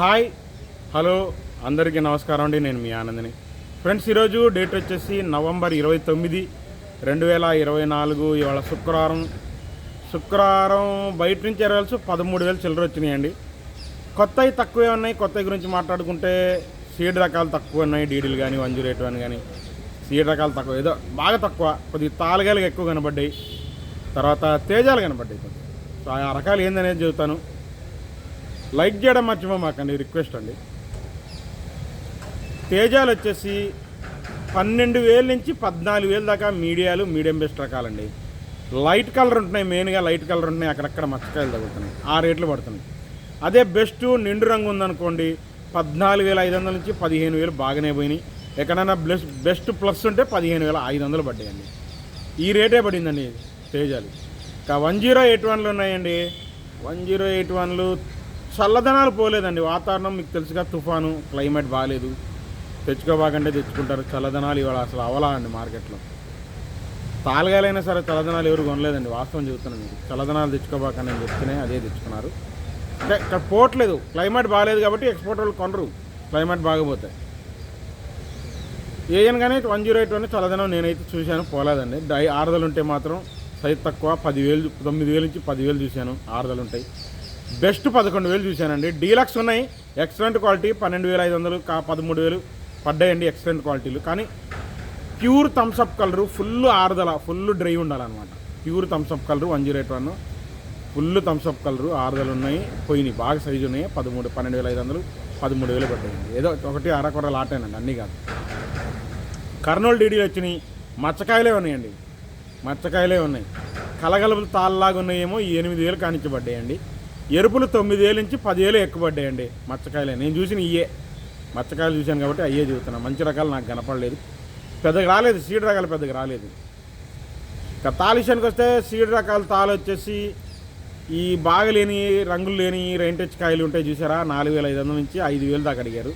Hi hello అందరికీ నమస్కారం అండి నేను మీ ఆనందని. ఫ్రెండ్స్ ఈరోజు డేట్ వచ్చేసి నవంబర్ ఇరవై తొమ్మిది రెండు వేల ఇరవై నాలుగు ఇవాళ శుక్రవారం. శుక్రవారం బయట నుంచి ఎరవల్సి పదమూడు వేలు చిల్లర వచ్చినాయండి. కొత్తవి తక్కువే ఉన్నాయి కొత్తవి గురించి మాట్లాడుకుంటే సీడ్ రకాలు తక్కువ ఉన్నాయి డీడీలు కానీ వన్ జీరో ఎయిట్ వన్ కానీ సీడ్ రకాలు తక్కువ ఏదో బాగా తక్కువ కొద్దిగా తాలుగాలు ఎక్కువ కనబడ్డాయి. తర్వాత తేజాలు కనబడ్డాయి సో ఆ రకాలు ఏందనేది చెబుతాను. లైక్ చేయడం మర్చిపోమాకండి రిక్వెస్ట్ అండి. తేజాలు వచ్చేసి పన్నెండు వేల నుంచి పద్నాలుగు వేల దాకా మీడియాలు మీడియం బెస్ట్ రకాలండి. లైట్ కలర్ ఉంటున్నాయి మెయిన్గా లైట్ కలర్ ఉంటున్నాయి అక్కడక్కడ మచ్చకాయలు తగ్గుతున్నాయి ఆ రేట్లు పడుతున్నాయి. అదే బెస్ట్ నిండు రంగు ఉందనుకోండి పద్నాలుగు వేల ఐదు వందల నుంచి పదిహేను వేలు బాగానే పోయినాయి. ఎక్కడైనా బ్లస్ బెస్ట్ ప్లస్ ఉంటే పదిహేను వేల ఐదు వందలు పడ్డాయండి. ఈ రేటే పడిందండి తేజాలు. ఇంకా వన్ జీరో ఎయిట్ వన్లు ఉన్నాయండి. వన్ జీరో ఎయిట్ వన్లు చల్లదనాలు పోలేదండి. వాతావరణం మీకు తెలుసుగా తుఫాను క్లైమేట్ బాగాలేదు తెచ్చుకోబాకంటే తెచ్చుకుంటారు. చల్లదనాలు ఇవాళ అసలు అవలా అండి మార్కెట్లో. తాళగాలైనా సరే చల్లదనాలు ఎవరు కొనలేదండి. వాస్తవం చెబుతున్నాను మీకు చల్లదనాలు తెచ్చుకోబాకని నేను చెప్తేనే అదే తెచ్చుకున్నారు. అంటే ఇక్కడ పోవట్లేదు. క్లైమేట్ బాగాలేదు కాబట్టి ఎక్స్పోర్ట్ వాళ్ళు కొనరు. క్లైమేట్ బాగపోతే. ఏయన్ కానీ వన్ జీరో ఎయిట్ వన్ చల్లదనం నేనైతే చూశాను. పోలేదండి. డై ఆరుదలు ఉంటే మాత్రం సైజ్ తక్కువ. పదివేలు తొమ్మిది వేలు నుంచి పదివేలు చూశాను. ఆరుదలు ఉంటాయి బెస్ట్ పదకొండు వేలు చూశానండి. డీలక్స్ ఉన్నాయి. ఎక్సలెంట్ క్వాలిటీ పన్నెండు వేల ఐదు వందలు కా పదమూడు వేలు పడ్డాయండి ఎక్సలెంట్ క్వాలిటీలు కానీ pure Thums Up colour full ఆరుదల full dry ఉండాలన్నమాట. Pure Thums Up colour one zero eight one. Full Thums Up colour ఆరుదలు ఉన్నాయి. పోయినాయి. బాగా సైజు ఉన్నాయి. పదమూడు పన్నెండు వేల ఐదు వందలు పదమూడు వేలు పడ్డాయండి. ఏదో ఒకటి అరకొర లాటేనండి అన్నీ కాదు. కర్నూలు డీడీలు వచ్చినాయి. మచ్చకాయలే ఉన్నాయండి. మచ్చకాయలే ఉన్నాయి. కలగలుపులు తాళ్ళలాగా ఉన్నాయేమో ఈ ఎనిమిది వేలు కానించబడ్డాయండి ఎరుపులు తొమ్మిది వేలు నుంచి పదివేలు ఎక్కువ పడ్డాయండి మచ్చకాయలే. నేను చూసిన ఇయే. మచ్చకాయలు చూశాను కాబట్టి అయ్యే చూస్తున్నాను మంచి రకాలు నాకు కనపడలేదు. పెద్దగా రాలేదు. సీడ్ రకాలు పెద్దగా రాలేదు. ఇక తాళి విషయానికి వస్తే సీడ్ రకాల తాలు వచ్చేసి ఈ బాగలేని రంగులు లేని రెంటెచ్ కాయలు ఉంటాయి చూసారా? నాలుగు వేల ఐదు వందల నుంచి ఐదు వేలు దాకా అడిగారు.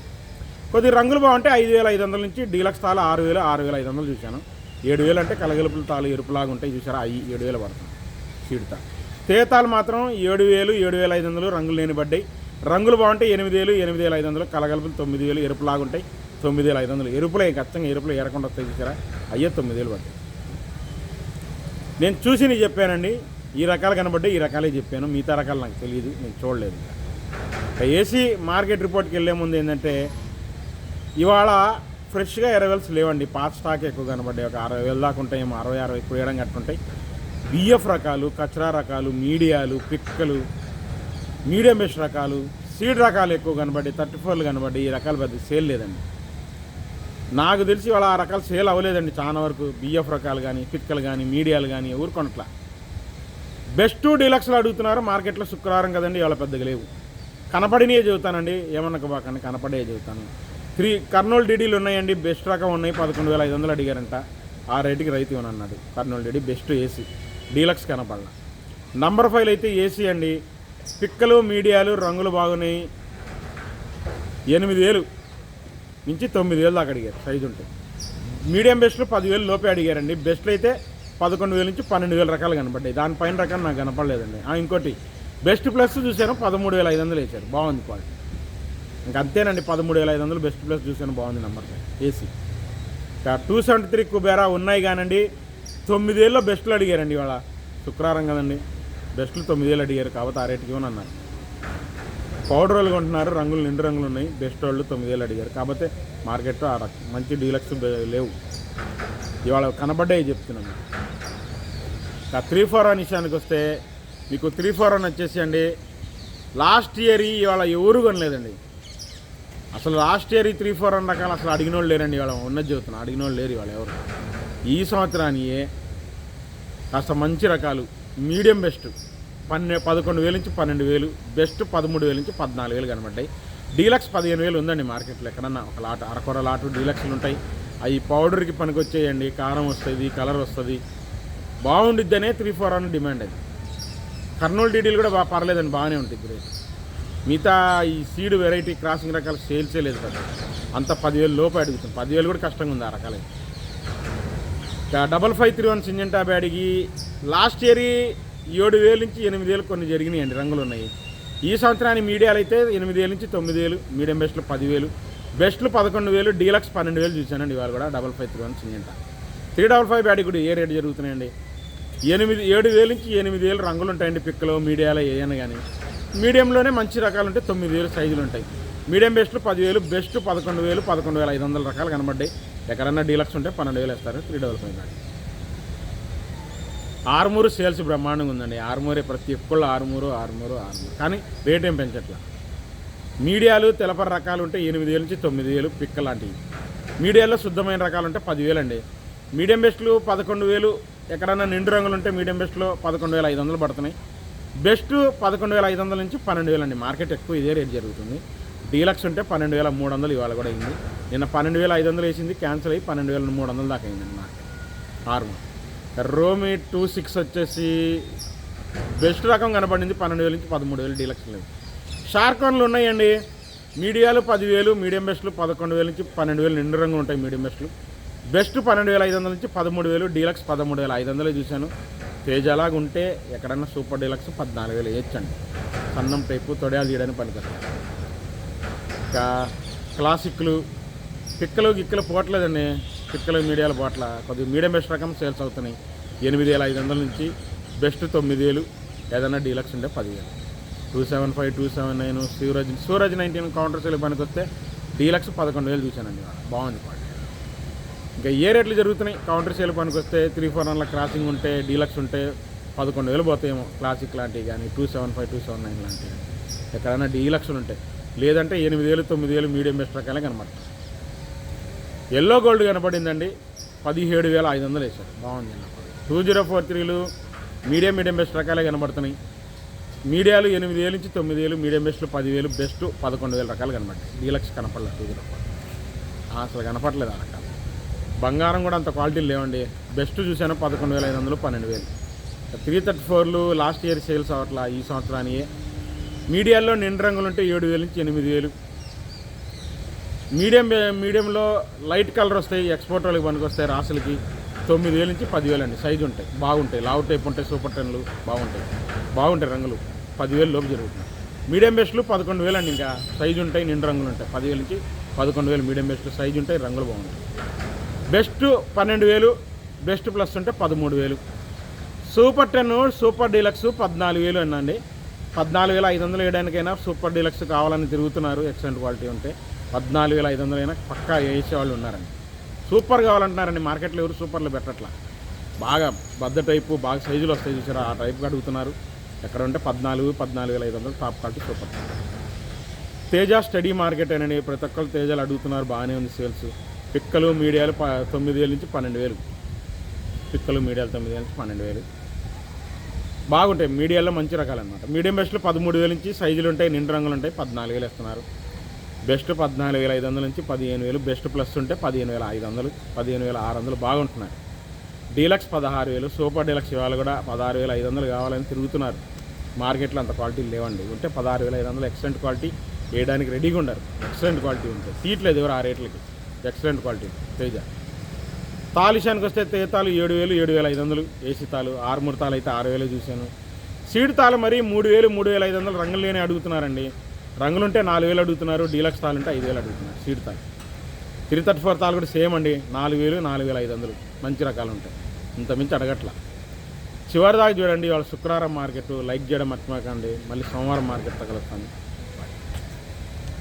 కొద్ది రంగులు బాగుంటే ఐదు వేల ఐదు వందల నుంచి డీలక్స్ తాలు ఆరు వేలు ఆరు వేల ఐదు వందలు చూశాను. ఏడు వేలు అంటే కలగలుపుల తాలు ఎరుపులాగా ఉంటాయి చూసారా? అవి ఏడు వేలు పడుతుంది సీడ్తా తేతాలు మాత్రం ఏడు వేలు ఏడు వేల ఐదు వందలు రంగులు లేని పడ్డాయి రంగులు బాగుంటే ఎనిమిది వేలు ఎనిమిది వేల ఐదు వందలు కలగలుపులు తొమ్మిది వేలు ఎరుపులాగా ఉంటాయి తొమ్మిది వేల ఐదు వందలు. ఎరుపులే ఖచ్చితంగా ఎరుపులు ఏరకుండా వస్తాయి చూసారా? అయ్యే తొమ్మిది వేలు పడ్డాయి. నేను చూసి నీకు చెప్పానండి. ఈ రకాలు కనబడ్డాయి ఈ రకాలే చెప్పాను. మిగతా రకాలు నాకు తెలియదు నేను చూడలేదు ఇంకా. ఏసీ మార్కెట్ రిపోర్ట్కి వెళ్ళే ముందు ఏంటంటే ఇవాళ ఫ్రెష్గా ఎరవెల్స్ లేవండి. పాత స్టాక్ ఎక్కువ కనబడ్డాయి. ఒక అరవై వేలు దాకా ఉంటాయేమో అరవై అరవై ఎక్కువ పోయడం కట్టుంటాయి బిఎఫ్ రకాలు కచరా రకాలు మీడియాలు పిక్కలు మీడియం బెస్ట్ రకాలు సీడ్ రకాలు ఎక్కువ కనబడి థర్టీ ఫోర్లు కనబడి ఈ రకాలు పెద్ద సేల్ లేదండి. నాకు తెలిసి వాళ్ళ ఆ రకాలు సేల్ అవ్వలేదండి చాలా వరకు బిఎఫ్ రకాలు కానీ పిక్కలు కానీ మీడియాలు కానీ ఎవరు కొనట్లా. బెస్ట్ డీలక్స్లు అడుగుతున్నారు మార్కెట్లో శుక్రవారం కదండి ఇవాళ పెద్దగా లేవు. కనపడినవి చెబుతానండి ఏమన్నా బాకండి కనపడే చెబుతాను. త్రీ కర్నూలు డీడీలు ఉన్నాయండి బెస్ట్ రకం ఉన్నాయి పదకొండు వేల ఐదు వందలు అడిగారంట. ఆ రేటుకి రైతు ఇవ్వను అన్నాడు Kurnool DD best AC. Deluxe కనపడాల. Number five అయితే ఏసీ అండి. పిక్కలు మీడియాలు రంగులు బాగున్నాయి. ఎనిమిది వేలు నుంచి తొమ్మిది వేలు దాకా అడిగారు. సైజు ఉంటే. మీడియం బెస్ట్లో పదివేలు లోపే అడిగారండి. బెస్ట్లు అయితే పదకొండు వేల నుంచి పన్నెండు వేల రకాలు కనపడ్డాయి. దానిపైన రకం నాకు కనపడలేదండి. ఇంకోటి. బెస్ట్ ప్లస్ చూశాను పదమూడు వేల ఐదు వందలు వేశారు. బాగుంది క్వాలిటీ. ఇంకా అంతేనండి పదమూడు వేల ఐదు వందలు బెస్ట్ ప్లస్ చూశాను బాగుంది నెంబర్ ఏసీ. ఇంకా టూ సెవెంటీ త్రీ కుబేరా ఉన్నాయి కానండి. తొమ్మిది బెస్ట్లు అడిగారండి ఇవాళ. శుక్రవారం కదండి. బెస్ట్లు తొమ్మిదేళ్ళు అడిగారు కాబట్టి ఆ రేటుకి ఇవ్వను అన్నారు. పౌడర్ వాళ్ళు కొంటున్నారు రంగులు నిండు రంగులు ఉన్నాయి. బెస్ట్ వాళ్ళు తొమ్మిది వేలు అడిగారు. కాకపోతే మార్కెట్లో ఆ మంచి డీలక్స్ లేవు. ఇవాళ కనబడ్డాయి చెప్తున్నాను. ఆ త్రీ ఫోర్ వన్ విషయానికి వస్తే మీకు త్రీ ఫోర్ వన్ వచ్చేసి అండి లాస్ట్ ఇయర్ ఇవాళ ఎవరు కొనలేదండి. అసలు లాస్ట్ ఇయర్ ఈ త్రీ ఫోర్ వన్ రకాలు అసలు అడిగిన వాళ్ళు లేరండి ఇవాళ. ఉన్నది చెబుతున్నాను అడిగిన వాళ్ళు లేరు ఇవాళ ఎవరు. ఈ సంవత్సరానికి కాస్త మంచి రకాలు. Medium best. పన్నె పదకొండు వేలు నుంచి పన్నెండు వేలు. బెస్ట్ పదమూడు వేలు నుంచి పద్నాలుగు వేలు కనబడ్డాయి. డీలక్స్ పదిహేను వేలు ఉందండి మార్కెట్లో ఎక్కడన్నా. ఒక లాట్ అరకొర లాటు డీలక్స్లు ఉంటాయి. అవి పౌడర్కి పనికొచ్చేయండి. కారం వస్తుంది కలర్ వస్తుంది. బాగుండిద్దనే త్రీ ఫోర్ అని డిమాండ్ అది. కర్నూలు డీడీలు కూడా బాగా పర్లేదండి బాగానే ఉంటుంది రేట్ మిగతా ఈ సీడ్ వెరైటీ క్రాసింగ్ రకాల సేల్సే లేదు కదా. అంత పదివేలు లోపు అడుగుతుంది పదివేలు కూడా కష్టంగా ఉంది ఆ రకాలైతే double five three one Syngenta బ్యాడికి last year ఏడు వేలు నుంచి ఎనిమిది వేలు కొన్ని జరిగినాయండి రంగులు ఉన్నాయి. ఈ సంవత్సరానికి మీడియాలు అయితే ఎనిమిది వేలు నుంచి తొమ్మిది వేలు మీడియం బెస్ట్లు పదివేలు బెస్ట్లు పదకొండు వేలు డీలక్స్ పన్నెండు వేలు చూశానండి ఇవాళ కూడా డబల్ ఫైవ్ త్రీ వన్ చింత త్రీ డబల్ ఫైవ్ బ్యాడీ కూడా ఏ రేటు జరుగుతున్నాయండి? ఎనిమిది ఏడు వేలు నుంచి ఎనిమిది వేలు రంగులు ఉంటాయండి పిక్కలు మీడియాలో ఏదైనా కానీ. మీడియంలోనే మంచి రకాలు ఉంటాయి తొమ్మిది వేలు సైజులు ఉంటాయి. మీడియం బెస్ట్లు పదివేలు బెస్ట్ పదకొండు వేలు పదకొండు వేల ఐదు వందల రకాలు కనబడ్డాయి. ఎక్కడన్నా డీలక్స్ ఉంటే పన్నెండు వేలు వేస్తారు త్రీ డబల్ ఫైవ్. బ్యాడీ ఆరుమూరు సేల్స్ బ్రహ్మాండంగా ఉందండి. ఆరుమూరే ప్రతి ఒక్కళ్ళు ఆరుమూరు ఆరుమూరు ఆర్మూరు. కానీ రేట్ ఏం పెంచట్లా? మీడియాలు తెలపర రకాలు ఉంటే ఎనిమిది వేలు నుంచి తొమ్మిది వేలు పిక్క లాంటివి. మీడియాలో శుద్ధమైన రకాలు ఉంటే పదివేలు అండి. మీడియం బెస్ట్లు పదకొండు వేలు. ఎక్కడన్నా నిండు రంగులు ఉంటే మీడియం బెస్ట్లో పదకొండు వేల ఐదు వందలు పడుతున్నాయి. బెస్ట్ పదకొండు వేల ఐదు వందల నుంచి పన్నెండు వేలు అండి. మార్కెట్ ఎక్కువ ఇదే రేట్ జరుగుతుంది. డీలక్స్ ఉంటే పన్నెండు వేల మూడు వందలు ఇవాళ కూడా అయింది. నిన్న పన్నెండు వేల ఐదు వందలు వేసింది క్యాన్సిల్ అయ్యి పన్నెండు వేల మూడు వందలు దాకా అయిందండి మార్కెట్. ఆర్మా రోమి టూ సిక్స్ వచ్చేసి బెస్ట్ రకం కనపడింది పన్నెండు వేల నుంచి పదమూడు వేలు డీలక్స్ లేదు. షార్కాన్లు ఉన్నాయండి. మీడియాలు పదివేలు మీడియం బెస్ట్లు పదకొండు వేల నుంచి పన్నెండు వేలు నిండు రంగు ఉంటాయి మీడియం బెస్ట్లు. బెస్ట్ పన్నెండు వేల ఐదు వందల నుంచి పదమూడు వేలు డీలక్స్ పదమూడు వేల ఐదు వందలే చూశాను. తేజలాగా ఉంటే ఎక్కడన్నా సూపర్ డీలక్స్ పద్నాలుగు వేలు వేయచ్చండి. సన్నం టైపు తొడయాలు తీయడానికి పనికొస్తాయి. క్లాసిక్లు పిక్కలు గిక్కలు పోవట్లేదండి. పిక్కలు మీడియాలు పోట్ల కొద్దిగా మీడియం బెస్ట్ రకం సేల్స్ అవుతున్నాయి. ఎనిమిది వేల ఐదు వందల నుంచి బెస్ట్ తొమ్మిది వేలు ఏదైనా డీలక్స్ ఉంటే పదివేలు. Two seven five two seven nine Suraj Suraj nineteen counter sale పనికి వస్తే డీలక్స్ పదకొండు వేలు చూశానండి. బాగుంది క్వాలిటీ. ఇంకా ఏ రేట్లు జరుగుతున్నాయి? కౌంటర్ సేల్ పనికి వస్తే త్రీ ఫోర్ వన్ల క్రాసింగ్ ఉంటే డీలక్స్ ఉంటే పదకొండు వేలు పోతాయేమో. క్లాసిక్ లాంటివి కానీ two seven five two seven nine లాంటివి. ఎక్కడైనా డీలక్స్లు ఉంటాయి లేదంటే ఎనిమిది వేలు తొమ్మిది వేలు మీడియం బెస్ట్ రకాలే కనబడతాయి. ఎల్లో గోల్డ్ కనపడిందండి. పదిహేడు వేల ఐదు వందలు వేశారు. బాగుంది. టూ జీరో ఫోర్ త్రీలు మీడియం మీడియం బెస్ట్ రకాలే కనబడుతున్నాయి. మీడియాలు ఎనిమిది వేలు నుంచి తొమ్మిది వేలు మీడియం బెస్ట్లు పదివేలు బెస్ట్ పదకొండు వేల రకాలు కనబడ్డాయి. డీలక్స్ కనపడలేదు టూ జీరో ఫోర్. అసలు కనపడలేదు ఆ రకాలు. బంగారం కూడా అంత క్వాలిటీ లేవండి. బెస్ట్ చూసాను పదకొండు వేల ఐదు వందలు పన్నెండు వేలు త్రీ థర్టీ ఫోర్లు లాస్ట్ ఇయర్ సేల్స్ అవట్లా ఈ సంవత్సరానికి మీడియాల్లో నిండు రంగులు ఉంటే ఏడు వేలు నుంచి ఎనిమిది వేలు. మీడియం మీడియంలో లైట్ కలర్ వస్తాయి ఎక్స్పోర్ట్ వాళ్ళకి పనికి వస్తాయి రాసులకి. తొమ్మిది వేల నుంచి పదివేలు అండి. సైజు ఉంటాయి బాగుంటాయి. లావు టైప్ ఉంటాయి సూపర్ టెన్లు బాగుంటాయి. బాగుంటాయి రంగులు. పదివేలు లోపు జరుగుతుంది మీడియం బెస్ట్లు పదకొండు వేలు అండి ఇంకా. సైజు ఉంటాయి నిండు రంగులు ఉంటాయి పదివేల నుంచి పదకొండు వేలు మీడియం బెస్ట్లు సైజు ఉంటాయి రంగులు బాగుంటాయి. బెస్ట్ పన్నెండు వేలు బెస్ట్ ప్లస్ ఉంటే పదమూడు వేలు. సూపర్ టెన్ సూపర్ డీలక్స్ పద్నాలుగు వేలు అన్నండి పద్నాలుగు వేల ఐదు వందలు వేయడానికైనా సూపర్ డీలక్స్ కావాలని తిరుగుతున్నారు ఎక్సలెంట్ క్వాలిటీ ఉంటే. పద్నాలుగు వేల ఐదు వందలైనా పక్కా వేసే వాళ్ళు ఉన్నారండి. సూపర్ కావాలంటున్నారండి మార్కెట్లో ఎవరు సూపర్లు పెట్టట్లా. బాగా బద్ద టైపు బాగా సైజులు వస్తాయి చూసారా ఆ టైప్గా అడుగుతున్నారు. ఎక్కడ ఉంటే పద్నాలుగు పద్నాలుగు వేల ఐదు వందలు top quality super. Teja steady market అని ప్రతి ఒక్కరు తేజాలు అడుగుతున్నారు బాగానే ఉంది సేల్స్. పిక్కలు మీడియాలు ప తొమ్మిది వేల నుంచి పన్నెండు వేలు. పిక్కలు మీడియాలు తొమ్మిది వేల నుంచి పన్నెండు వేలు. బాగుంటాయి. మీడియాలో మంచి రకాలు అనమాట మీడియం బెస్ట్లు పదమూడు వేల నుంచి సైజులు ఉంటాయి నిండు రంగులు ఉంటాయి పద్నాలుగు వేలు ఇస్తున్నారు బెస్ట్ పద్నాలుగు వేల ఐదు వందల నుంచి పదిహేను వేలు బెస్ట్ ప్లస్ ఉంటే పదిహేను వేల ఐదు వందలు పదిహేను వేల ఆరు వందలు బాగుంటున్నాయి. డీలక్స్ పదహారు వేలు సూపర్ డీలక్స్ ఇవాళ కూడా పదహారు వేల ఐదు వందలు కావాలని తిరుగుతున్నారు. మార్కెట్లో అంత క్వాలిటీ లేవండి. ఉంటే పదహారు వేల ఐదు వందలు ఎక్సలెంట్ క్వాలిటీ వేయడానికి రెడీగా ఉండరు. ఎక్సలెంట్ క్వాలిటీ ఉంటుంది. సీట్లు ఎవరు ఆ రేట్లకి. Excellent quality Teja. తాలిషానికి వస్తే తేతాలు ఏడు వేలు ఏడు వేల ఐదు వందలు ఏసీ తాలు ఆరుమూరు తాలు అయితే ఆరు వేలు చూశాను. సీడ్ తాలు మరి మూడు వేలు మూడు వేల ఐదు వందలు రంగులు లేని అడుగుతున్నారండి. రంగులుంటే నాలుగు వేలు అడుగుతున్నారు డీలక్స్ తాలు ఉంటే ఐదు వేలు అడుగుతున్నారు సీడ్ తాలు. త్రీ థర్టీ ఫోర్ తాలు కూడా సేమ్ అండి నాలుగు వేలు నాలుగు వేల ఐదు వందలు మంచి రకాలు ఉంటాయి. ఇంత మించి అడగట్ల. చివరి దాకా చూడండి వాళ్ళ శుక్రవారం మార్కెట్. లైక్ చేయడం మర్చిపోకండి. మళ్ళీ సోమవారం మార్కెట్ తగలుస్తాను.